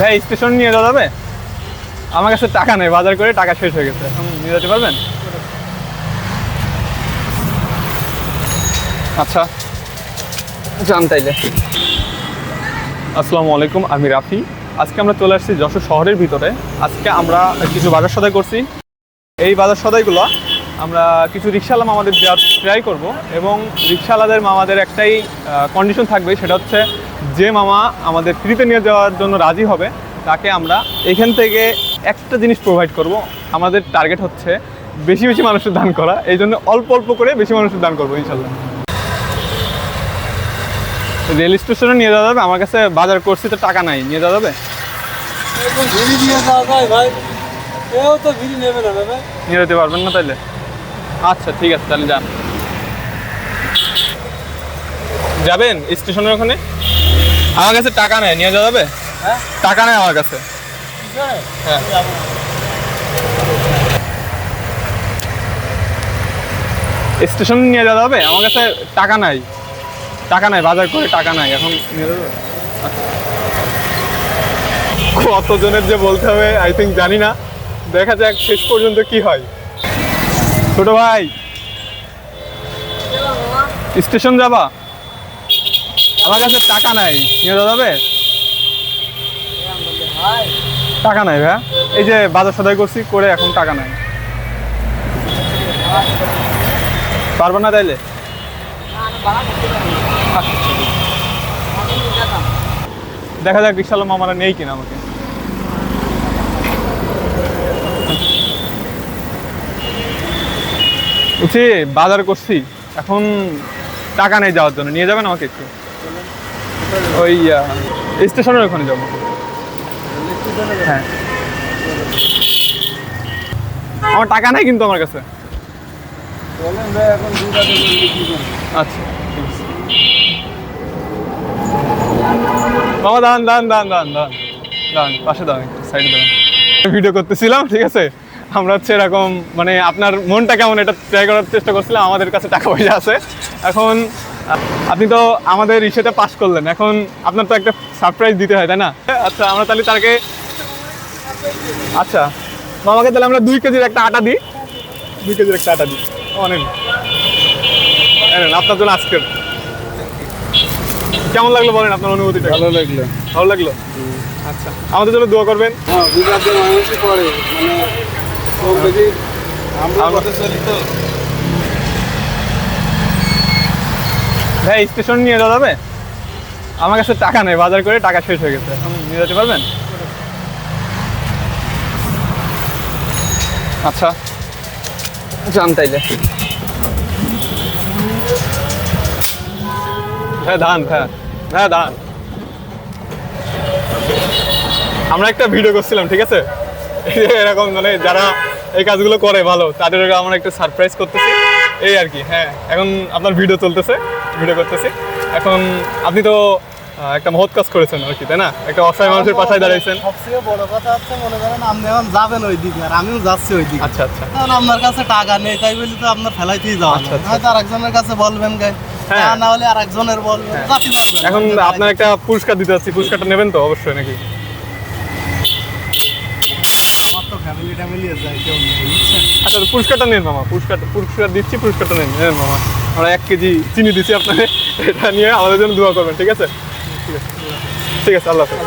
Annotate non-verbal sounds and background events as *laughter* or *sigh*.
ভাই, স্টেশন নিয়ে যাওয়া যাবে? আমার কাছে টাকা নেই, বাজার করে টাকা শেষ হয়ে গেছে। এখন নিয়ে যেতে পারবেন? আচ্ছা যান তাইলে। আসসালামু আলাইকুম, আমি রাফি। আজকে আমরা চলে আসছি যশোর শহরের ভিতরে। আজকে আমরা কিছু বাজার সদাই করছি। এই বাজার সদাইগুলো আমরা কিছু রিক্সাওয়ালা মামাদের দেওয়ার ট্রাই করব এবং রিক্সাওয়ালাদের মামাদের একটাই কন্ডিশন থাকবে, সেটা হচ্ছে যে মামা আমাদের ফ্রিতে নিয়ে যাওয়ার জন্য রাজি হবে তাকে আমরা এখান থেকে একটা জিনিস প্রোভাইড করব। আমাদের টার্গেট হচ্ছে বেশি বেশি মানুষের দান করা। এই জন্য অল্প অল্প করে বেশি মানুষের দান করব ইনশাল্লাহ। রেল স্টেশনে নিয়ে যাওয়া যাবে? আমার কাছে বাজার করছি তো টাকা নাই। নিয়ে যাওয়া যাবে? নিয়ে যেতে পারবেন না তাইলে? আচ্ছা ঠিক আছে তাহলে যান। যাবেন স্টেশনের ওখানে? আমার কাছে টাকা নেই নিয়ে যাওয়া যাবে? হ্যাঁ? টাকা নেই আমার কাছে। হ্যাঁ। স্টেশনে নিয়ে যাওয়া যাবে? আমার কাছে টাকা নাই। টাকা নাই বাজার করে টাকা নাই এখন নিয়ে যাবে। কতজনের যে বলতে হবে আই থিঙ্ক জানি না। দেখা যাক শেষ পর্যন্ত কি হয়। ছোট ভাই স্টেশন যাবা? আমার কাছে টাকা নাই। নিয়ে যাওয়া যাবে? টাকা নাই ভাইয়া। এই যে বাজার সদাই করছি, করে এখন টাকা নাই। পারব না তাইলে? দেখা যাক রিক্সালো মামারা নেই কিনা আমাকে। বলছি বাজার করছি। এখন টাকা নেই যাওয়ার জন্য। নিয়ে যাবেন আমাকে একটু? ওই স্টেশনের ওখানে যাব। হ্যাঁ। আমার টাকা নেই কিন্তু আমার কাছে। আচ্ছা আছে। দান দান দান দান দান দান পাশে দাঁড়ান সাইডে দাঁড়ান। ভিডিও করতেছিলাম, ঠিক আছে? আমরা হচ্ছে এরকম মানে আপনার মনটা কেমন, এটা ট্রাই করার চেষ্টা করছিলাম, আমাদের কাছে টাকা পয়সা আছে। এখন আপনি তো আমাদের ইসেতে পাস করলেন। এখন আপনার তো একটা সারপ্রাইজ দিতে হয় তাই না? আচ্ছা আমরা তাহলে তাকে আচ্ছা মামাকে তাহলে আমরা দুই কেজির একটা আটা দিই। দুই কেজির একটা আটা দিই। অনেক আপনার জন্য আজকের। কেমন লাগল বলেন আপনার অনুভূতিটা? ভালো লাগল। ভালো লাগল? আচ্ছা আমাদের জন্য দোয়া করবেন। হ্যাঁ বিবাদের মানুষই পড়ে মানে আমরা আমরা- চলি তো। ভাই, স্টেশন নিয়ে যাওয়া যাবে? আমার কাছে টাকা নেই, বাজার করে টাকা শেষ হয়ে গেছে। এখন নিয়ে যেতে পারবেন? আচ্ছা যান তাইলে। হ্যাঁ দান হ্যাঁ হ্যাঁ দান আমরা একটা ভিডিও করছিলাম, ঠিক আছে? *laughs* এরকম মানে যারা এই কাজগুলো করে ভালো, তাদের আমরা একটা সারপ্রাইজ করতেছি। এই আর কি হ্যাঁ এখন আপনার ভিডিও চলতেছে ভিডিও করতেছি। এখন আপনি তো একটা মহৎ কাজ করেছেন আর কি তাই না? একটা অসহায় মানুষের পাশায় দাঁড়াইছেন। সবচেয়ে বড় কথা হচ্ছে মনে করেন আপনি এখন যাবেন ওই দিকে আর আমিও যাচ্ছি ওই দিকে আচ্ছা আচ্ছা। কারণ আপনার কাছে টাকা নেই তাই বলি তো আপনার ফেলাইতেই যাওয়া আচ্ছা। আচ্ছা। হয়তো আরেকজনের কাছে বলবেন গাই। হ্যাঁ। না হলে আরেকজনের বলবেন। এখন আপনার আপনার একটা পুরস্কার দিতে যাচ্ছি পুরস্কারটা নেবেন তো অবশ্যই নাকি আমার তো ফ্যামিলি ট্যামিলি যায় কেউ নেই আচ্ছা পুরস্কারটা নেন মামা পুরস্কার পুরস্কার দিচ্ছি, পুরস্কারটা নেন নেন মামা। আমরা এক কেজি চিনি দিচ্ছি আপনাকে, এটা নিয়ে আমাদের জন্য দোয়া করবেন, ঠিক আছে? ঠিক আছে, আল্লাহ হাফেজ।